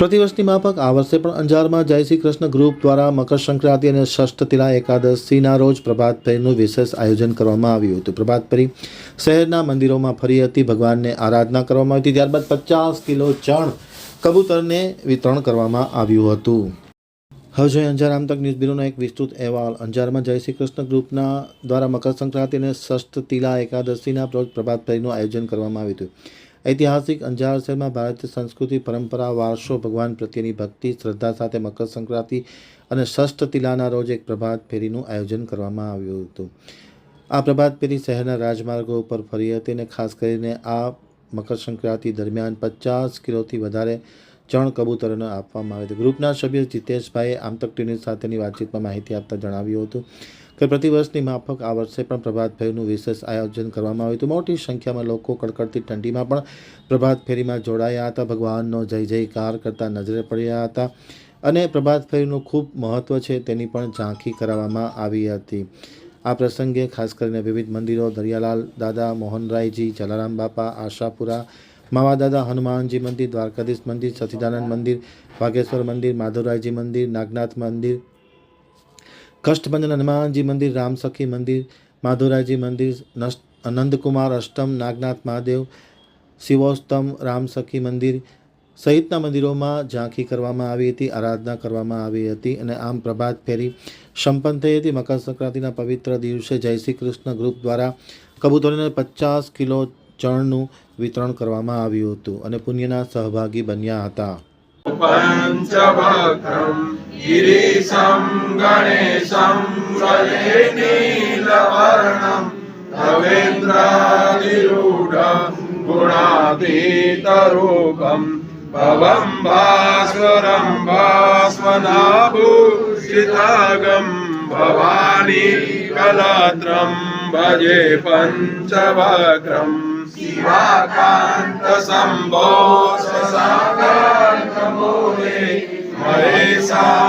પ્રતિવર્ષની માફક આ વર્ષે પણ અંજારમાં જય શ્રી કૃષ્ણ ગ્રુપ દ્વારા મકર સંક્રાંતિ અને ષષ્ઠતિલા એકાદશીના રોજ પ્રભાત ફેરીનું વિશેષ આયોજન કરવામાં આવ્યું હતું. પ્રભાત ફેરી શહેરના મંદિરોમાં ફરી હતી. ભગવાનને આરાધના કરવામાં આવી હતી. ત્યારબાદ પચાસ કિલો ચણ કબૂતરને વિતરણ કરવામાં આવ્યું હતું. હવે જોઈએ અંજાર આમતક ન્યૂઝ બ્યુરોનો એક વિસ્તૃત અહેવાલ. અંજારમાં જય શ્રી કૃષ્ણ ગ્રુપના દ્વારા મકર સંક્રાંતિ અને ષષ્ઠ તિલા એકાદશીના રોજ પ્રભાત ફેરીનું આયોજન કરવામાં આવ્યું હતું. ઐતિહાસિક અંજાર શહેરમાં ભારતીય સંસ્કૃતિ, પરંપરા, વારસો, ભગવાન પ્રત્યેની ભક્તિ, શ્રદ્ધા સાથે મકર સંક્રાંતિ અને ષષ્ઠ તિલાના રોજ એક પ્રભાત ફેરીનું આયોજન કરવામાં આવ્યું હતું. આ પ્રભાત ફેરી શહેરના રાજમાર્ગો ઉપર ફરી હતી અને ખાસ કરીને આ મકર સંક્રાંતિ દરમિયાન પચાસ કિલોથી વધારે ચણ કબૂતરોને આપવામાં આવે છે. ગ્રુપના સભ્ય જીતેશભાઈએ આમતક ટીવી સાથેની વાતચીતમાં માહિતી આપતા જણાવ્યું હતું કે પ્રતિવર્ષની માફક આ વર્ષે પણ પ્રભાત ફેરીનું વિશેષ આયોજન કરવામાં આવ્યું હતું. મોટી સંખ્યામાં લોકો કડકડતી ઠંડીમાં પણ પ્રભાત ફેરીમાં જોડાયા હતા. ભગવાનનો જય જયકાર કરતા નજરે પડ્યા હતા અને પ્રભાત ફેરીનું ખૂબ મહત્ત્વ છે તેની પણ ઝાંખી કરાવવામાં આવી હતી. આ પ્રસંગે ખાસ કરીને વિવિધ મંદિરો, દરિયાલાલ દાદા, મોહનરાયજી, જલારામ બાપા, આશાપુરા માવા દાદા હનુમાનજી મંદિર, દ્વારકાધીશ મંદિર, સચિદાનંદ મંદિર, વાઘેશ્વર મંદિર માધવરાયજી મંદિર, નાગનાથ મંદિર, કષ્ટભંજન હનુમાનજી મંદિર, રામસખી મંદિર માધવરાયજી મંદિર નંદકુમાર અષ્ટમ, નાગનાથ મહાદેવ, શિવોત્તમ, રામસખી મંદિર સહિતના મંદિરોમાં ઝાંખી કરવામાં આવી હતી, આરાધના કરવામાં આવી હતી અને આમ પ્રભાત ફેરી સંપન્ન થઈ હતી. મકર સંક્રાંતિના પવિત્ર દિવસે જય શ્રી કૃષ્ણ ગ્રુપ દ્વારા કબૂતરોને પચાસ કિલો ચણનું વિતરણ કરવામાં આવ્યું હતું અને પુણ્યના સહભાગી બન્યા હતા. ગુણાતીતરૂપમ ભવમ ભાસ્વરમ ભાસ્વનાભૂષિતાગમ ભવાની કલાત્રમ ભજે પંચવક્રમ शिवाकान्तशम्भो शशाकान्तमूले महेशानशूले